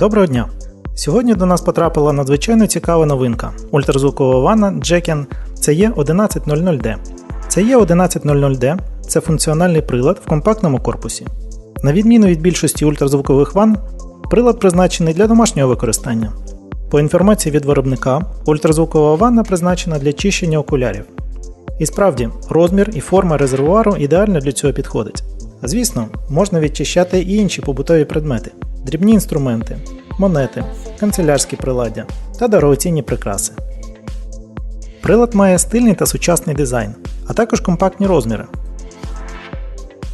Доброго дня! Сьогодні до нас потрапила надзвичайно цікава новинка ультразвукова ванна Jekin CE1100D. CE1100D це функціональний прилад в компактному корпусі. На відміну від більшості ультразвукових ванн, прилад призначений для домашнього використання. По інформації від виробника, ультразвукова ванна призначена для чищення окулярів. І справді, розмір і форма резервуару ідеально для цього підходить. Звісно, можна відчищати і інші побутові предмети, дрібні інструменти, монети, канцелярські приладдя та дорогоцінні прикраси. Прилад має стильний та сучасний дизайн, а також компактні розміри.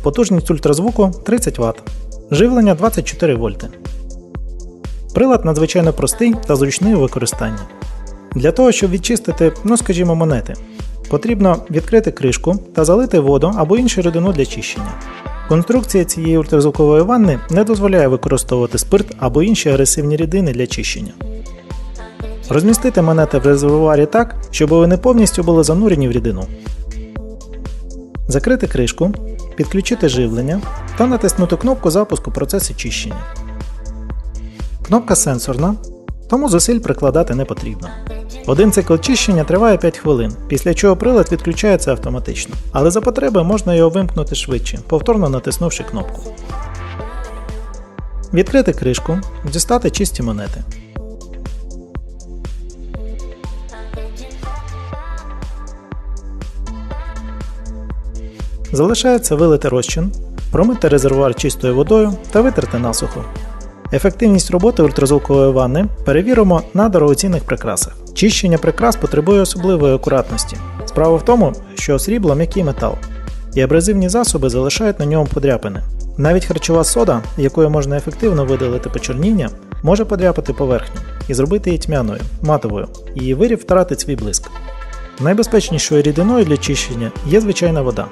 Потужність ультразвуку 30 Вт, живлення 24 вольти. Прилад надзвичайно простий та зручний у використанні. Для того, щоб відчистити, ну скажімо, монети, потрібно відкрити кришку та залити воду або іншу рідину для чищення. Конструкція цієї ультразвукової ванни не дозволяє використовувати спирт або інші агресивні рідини для чищення. Розмістити монети в резервуарі так, щоб вони повністю були занурені в рідину. Закрити кришку, підключити живлення та натиснути кнопку запуску процесу чищення. Кнопка сенсорна, тому зусиль прикладати не потрібно. Один цикл чищення триває 5 хвилин, після чого прилад відключається автоматично, але за потреби можна його вимкнути швидше, повторно натиснувши кнопку. Відкрити кришку, дістати чисті монети. Залишається вилити розчин, промити резервуар чистою водою та витерти насухо. Ефективність роботи ультразвукової ванни перевіримо на дорогоцінних прикрасах. Чищення прикрас потребує особливої акуратності. Справа в тому, що срібло м'який метал, і абразивні засоби залишають на ньому подряпини. Навіть харчова сода, якою можна ефективно видалити почорніння, може подряпати поверхню і зробити її тьмяною, матовою, і виріб втратить свій блиск. Найбезпечнішою рідиною для чищення є звичайна вода.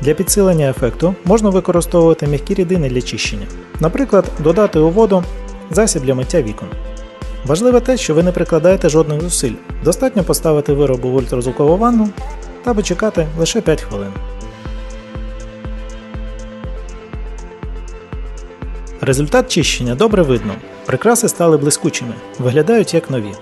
Для підсилення ефекту можна використовувати м'які рідини для чищення, наприклад, додати у воду засіб для миття вікон. Важливе те, що ви не прикладаєте жодних зусиль, достатньо поставити виробу в ультразвукову ванну та почекати лише 5 хвилин. Результат чищення добре видно. Прикраси стали блискучими, виглядають як нові.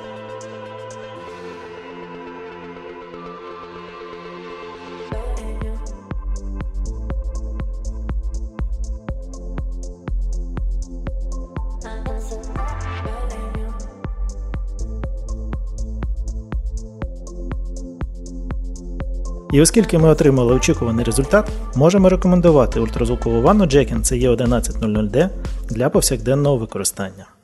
І оскільки ми отримали очікуваний результат, можемо рекомендувати ультразвукову ванну Jekin CE1100D для повсякденного використання.